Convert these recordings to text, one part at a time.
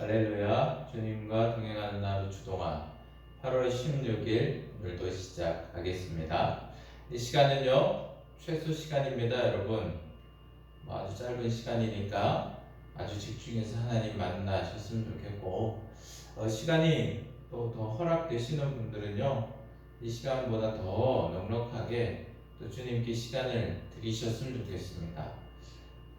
할렐루야 주님과 동행하는 하루 주동안 8월 16일 오늘도 시작하겠습니다. 이 시간은요 최소 시간입니다 여러분 뭐 아주 짧은 시간이니까 아주 집중해서 하나님 만나셨으면 좋겠고 어, 시간이 또 더 허락되시는 분들은요 이 시간보다 더 넉넉하게 또 주님께 시간을 드리셨으면 좋겠습니다.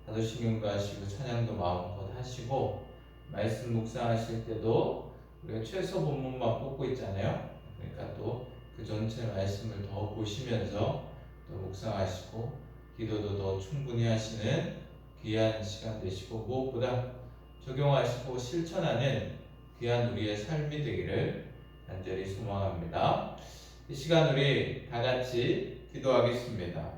사도신경도 하시고 찬양도 마음껏 하시고 말씀 묵상하실 때도 우리가 최소 본문만 뽑고 있잖아요. 그러니까 또 그 전체 말씀을 더 보시면서 또 묵상하시고 기도도 더 충분히 하시는 귀한 시간 되시고 무엇보다 적용하시고 실천하는 귀한 우리의 삶이 되기를 간절히 소망합니다. 이 시간 우리 다 같이 기도하겠습니다.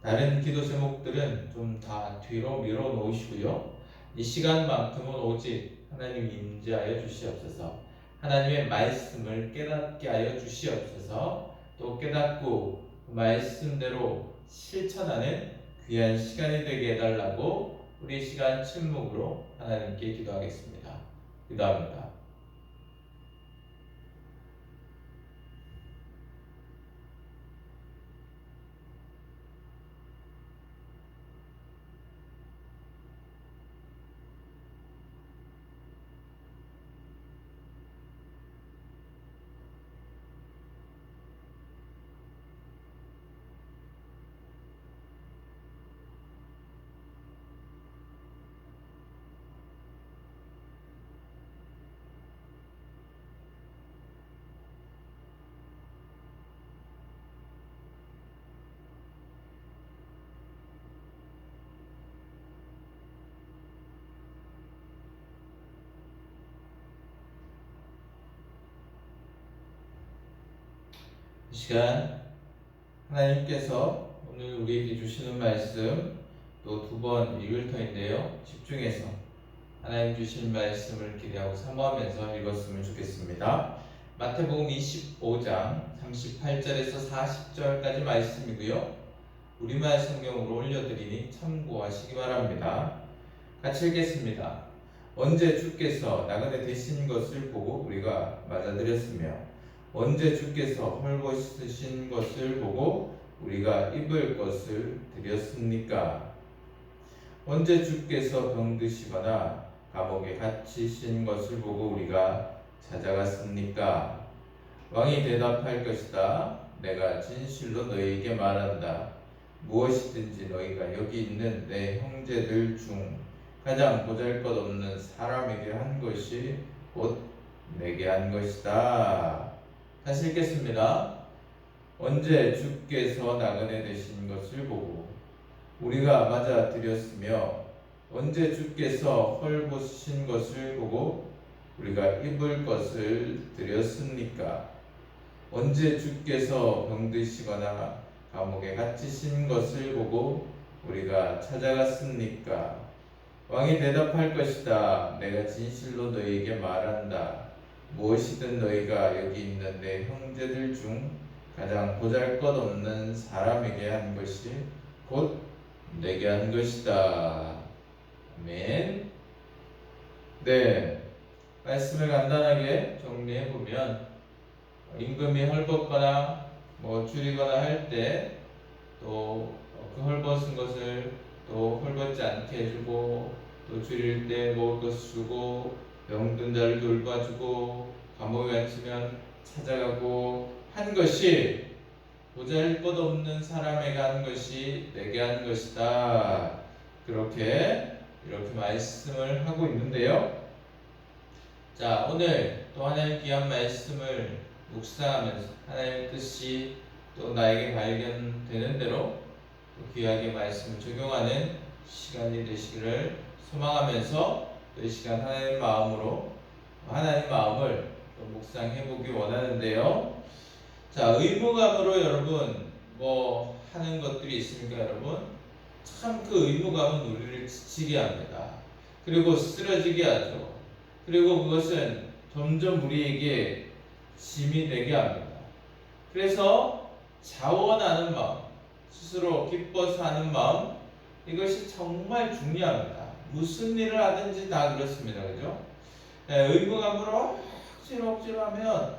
다른 기도 제목들은 좀 다 뒤로 밀어 놓으시고요. 이 시간만큼은 오직 하나님 임재하여 주시옵소서. 하나님의 말씀을 깨닫게 하여 주시옵소서. 또 깨닫고 그 말씀대로 실천하는 귀한 시간이 되게 해달라고 우리 시간 침묵으로 하나님께 기도하겠습니다. 기도합니다. 이 시간 하나님께서 오늘 우리에게 주시는 말씀 또 두 번 읽을 터인데요. 집중해서 하나님 주신 말씀을 기대하고 사모하면서 읽었으면 좋겠습니다. 마태복음 25장 38절에서 40절까지 말씀이고요. 우리말 성경으로 올려드리니 참고하시기 바랍니다. 같이 읽겠습니다. 언제 주께서 나그네 되신 것을 보고 우리가 맞아들였으며 언제 주께서 헐벗으신 것을 보고 우리가 입을 것을 드렸습니까? 언제 주께서 병드시거나 감옥에 갇히신 것을 보고 우리가 찾아갔습니까? 왕이 대답할 것이다. 내가 진실로 너희에게 말한다. 무엇이든지 너희가 여기 있는 내 형제들 중 가장 보잘 것 없는 사람에게 한 것이 곧 내게 한 것이다. 다시 읽겠습니다. 언제 주께서 나그네 되신 것을 보고 우리가 맞아 드렸으며 언제 주께서 헐벗으신 것을 보고 우리가 입을 것을 드렸습니까? 언제 주께서 병드시거나 감옥에 갇히신 것을 보고 우리가 찾아갔습니까? 왕이 대답할 것이다. 내가 진실로 너희에게 말한다. 무엇이든 너희가 여기 있는 내 형제들 중 가장 보잘것없는 사람에게 한 것이 곧 내게 한 것이다. 아멘. 네. 말씀을 간단하게 정리해 보면 임금이 헐벗거나 뭐 줄이거나 할 때 또 그 헐벗은 것을 또 헐벗지 않게 해주고 또 줄일 때 먹을 것을 주고 병든 자를 돌봐주고 감옥에 갇히면 찾아가고 한 것이 보잘것없는 사람에게 한 것이 내게 한 것이다. 그렇게 이렇게 말씀을 하고 있는데요. 자 오늘 또 하나님 귀한 말씀을 묵상하면서 하나님의 뜻이 또 나에게 발견되는 대로 또 귀하게 말씀을 적용하는 시간이 되시기를 소망하면서 또 이 시간 하나님 마음으로 하나님 마음을 또 묵상해 보기 원하는데요. 자 의무감으로 여러분 뭐 하는 것들이 있습니까, 여러분? 참 그 의무감은 우리를 지치게 합니다. 그리고 쓰러지게 하죠. 그리고 그것은 점점 우리에게 짐이 되게 합니다. 그래서 자원하는 마음, 스스로 기뻐서 하는 마음, 이것이 정말 중요합니다. 무슨 일을 하든지 다 그렇습니다. 그죠? 네, 의무감으로 억지로 억지로 하면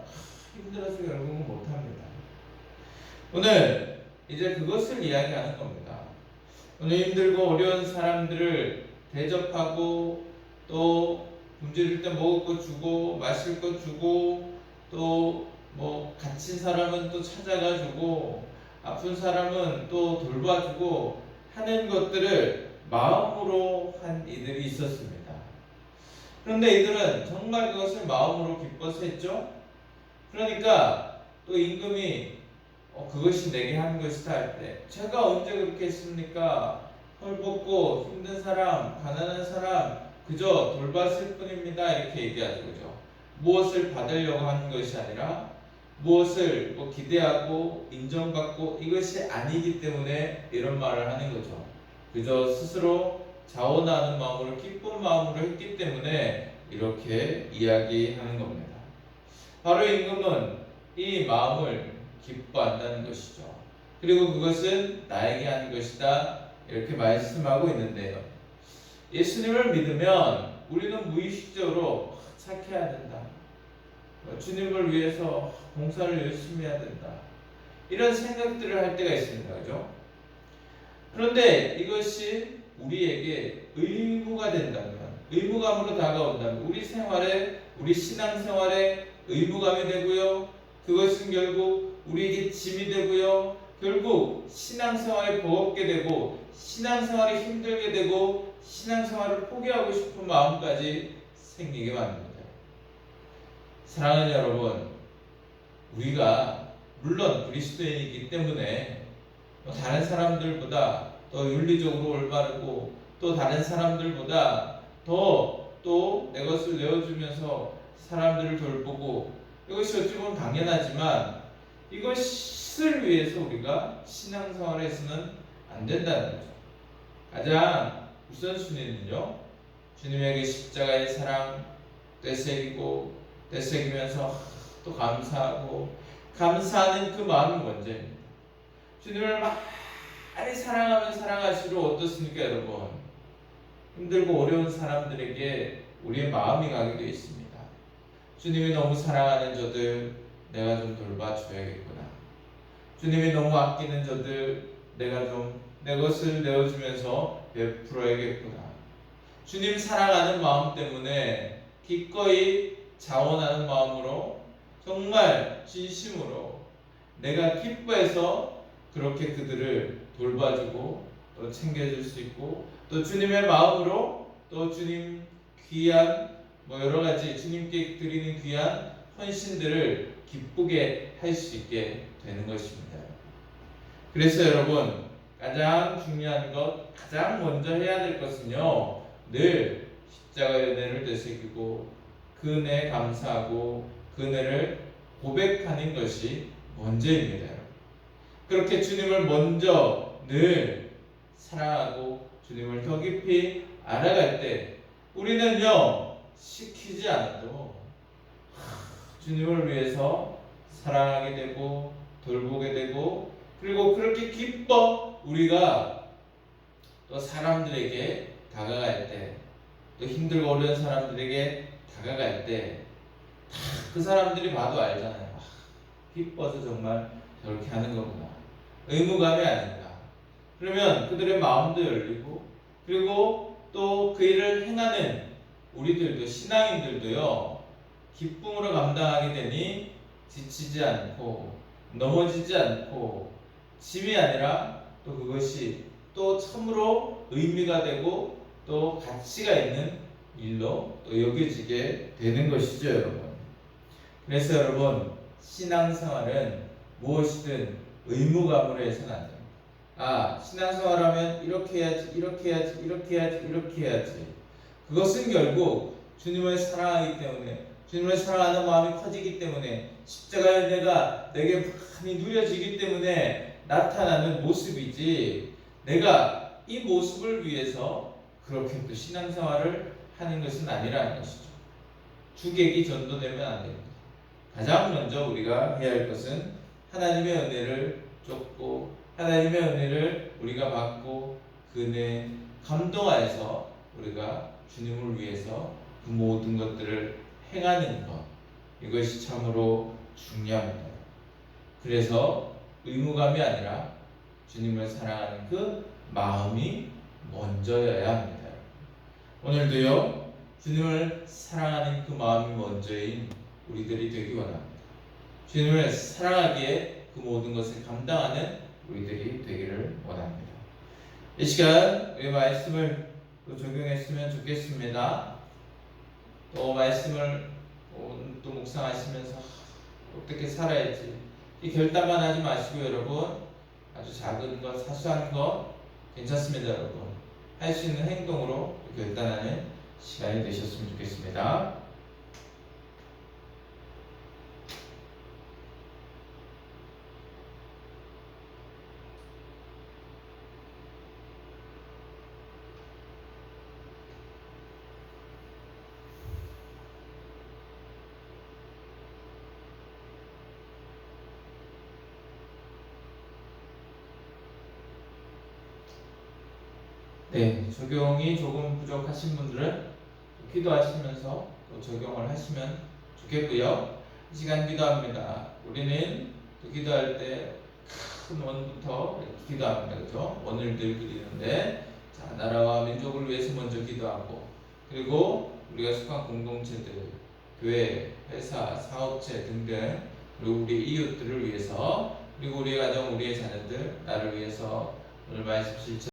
힘들어서 결국은 못합니다. 오늘 이제 그것을 이야기하는 겁니다. 오늘 힘들고 어려운 사람들을 대접하고 또 굶주릴 때 먹을 거 주고 마실 거 주고 또 뭐 갇힌 사람은 또 찾아가 주고 아픈 사람은 또 돌봐주고 하는 것들을 마음으로 한 이들이 있었습니다. 그런데 이들은 정말 그것을 마음으로 기뻐서 했죠. 그러니까 또 임금이 어, 그것이 내게 한 것이다 할 때 제가 언제 그렇게 했습니까? 헐벗고 힘든 사람, 가난한 사람 그저 돌봤을 뿐입니다. 이렇게 얘기하죠. 그죠? 무엇을 받으려고 하는 것이 아니라 무엇을 뭐 기대하고 인정받고 이것이 아니기 때문에 이런 말을 하는 거죠. 그저 스스로 자원하는 마음으로 기쁜 마음으로 했기 때문에 이렇게 이야기하는 겁니다. 바로 임금은 이 마음을 기뻐한다는 것이죠. 그리고 그것은 나에게 한 것이다. 이렇게 말씀하고 있는데요. 예수님을 믿으면 우리는 무의식적으로 착해야 된다. 주님을 위해서 봉사를 열심히 해야 된다. 이런 생각들을 할 때가 있습니다. 그죠? 그런데 이것이 우리에게 의무가 된다면, 의무감으로 다가온다면, 우리 생활에, 우리 신앙생활에 의무감이 되고요. 그것은 결국 우리에게 짐이 되고요. 결국 신앙생활에 버겁게 되고, 신앙생활이 힘들게 되고, 신앙생활을 포기하고 싶은 마음까지 생기게 만듭니다. 사랑하는 여러분, 우리가 물론 그리스도인이기 때문에 뭐 다른 사람들보다 더 윤리적으로 올바르고 또 다른 사람들보다 더 또 내 것을 내어주면서 사람들을 돌보고 이것이 어찌 보면 당연하지만 이것을 위해서 우리가 신앙생활에서는 안 된다는 거죠. 가장 우선순위는요. 주님에게 십자가의 사랑 되새기고 되새기면서 또 감사하고 감사하는 그 마음이 먼저입니다. 주님을 많이 사랑하면 사랑할수록 어떻습니까, 여러분? 힘들고 어려운 사람들에게 우리의 마음이 가게 되어 있습니다. 주님이 너무 사랑하는 저들 내가 좀 돌봐줘야겠구나. 주님이 너무 아끼는 저들 내가 좀 내 것을 내어주면서 베풀어야겠구나. 주님 사랑하는 마음 때문에 기꺼이 자원하는 마음으로 정말 진심으로 내가 기뻐해서 그렇게 그들을 돌봐주고 또 챙겨줄 수 있고 또 주님의 마음으로 또 주님 귀한 뭐 여러 가지 주님께 드리는 귀한 헌신들을 기쁘게 할 수 있게 되는 것입니다. 그래서 여러분 가장 중요한 것 가장 먼저 해야 될 것은요 늘 십자가의 은혜를 되새기고 그 은혜에 감사하고 그 은혜를 고백하는 것이 먼저입니다. 그렇게 주님을 먼저 늘 사랑하고 주님을 더 깊이 알아갈 때 우리는요 시키지 않아도 주님을 위해서 사랑하게 되고 돌보게 되고 그리고 그렇게 기뻐 우리가 또 사람들에게 다가갈 때 또 힘들고 어려운 사람들에게 다가갈 때 그 사람들이 봐도 알잖아요. 아, 기뻐서 정말 저렇게 하는 거구나. 의무감이 아닌가. 그러면 그들의 마음도 열리고 그리고 또 그 일을 행하는 우리들도 신앙인들도요 기쁨으로 감당하게 되니 지치지 않고 넘어지지 않고 짐이 아니라 또 그것이 또 참으로 의미가 되고 또 가치가 있는 일로 또 여겨지게 되는 것이죠, 여러분. 그래서 여러분 신앙생활은 무엇이든 의무감으로 해서는 안 됩니다. 아 신앙생활하면 이렇게 해야지, 이렇게 해야지, 이렇게 해야지, 이렇게 해야지. 그것은 결국 주님을 사랑하기 때문에 주님을 사랑하는 마음이 커지기 때문에 십자가의 은혜가 내게 많이 누려지기 때문에 나타나는 모습이지 내가 이 모습을 위해서 그렇게 또 신앙생활을 하는 것은 아니라는 것이죠. 주객이 전도되면 안 됩니다. 가장 먼저 우리가 해야 할 것은 하나님의 은혜를 쫓고 하나님의 은혜를 우리가 받고 그 은혜 감동하여서 우리가 주님을 위해서 그 모든 것들을 행하는 것 이것이 참으로 중요합니다. 그래서 의무감이 아니라 주님을 사랑하는 그 마음이 먼저여야 합니다. 오늘도요 주님을 사랑하는 그 마음이 먼저인 우리들이 되기 원합니다. 주님을 사랑하기에 그 모든 것을 감당하는 우리들이 되기를 원합니다. 이 시간 우리 말씀을 또 적용했으면 좋겠습니다. 또 말씀을 또 묵상하시면서 어떻게 살아야지 이 결단만 하지 마시고 여러분 아주 작은 것 사소한 것 괜찮습니다 여러분 할 수 있는 행동으로 결단하는 시간이 되셨으면 좋겠습니다. 네, 적용이 조금 부족하신 분들은 기도하시면서 또 적용을 하시면 좋겠고요. 이 시간 기도합니다. 우리는 또 기도할 때 큰 원부터 기도합니다. 그죠? 원을 늘 그리는데 자, 나라와 민족을 위해서 먼저 기도하고 그리고 우리가 속한 공동체들, 교회, 회사, 사업체 등등 그리고 우리 이웃들을 위해서 그리고 우리의 가정, 우리의 자녀들, 나를 위해서 오늘 말씀 실천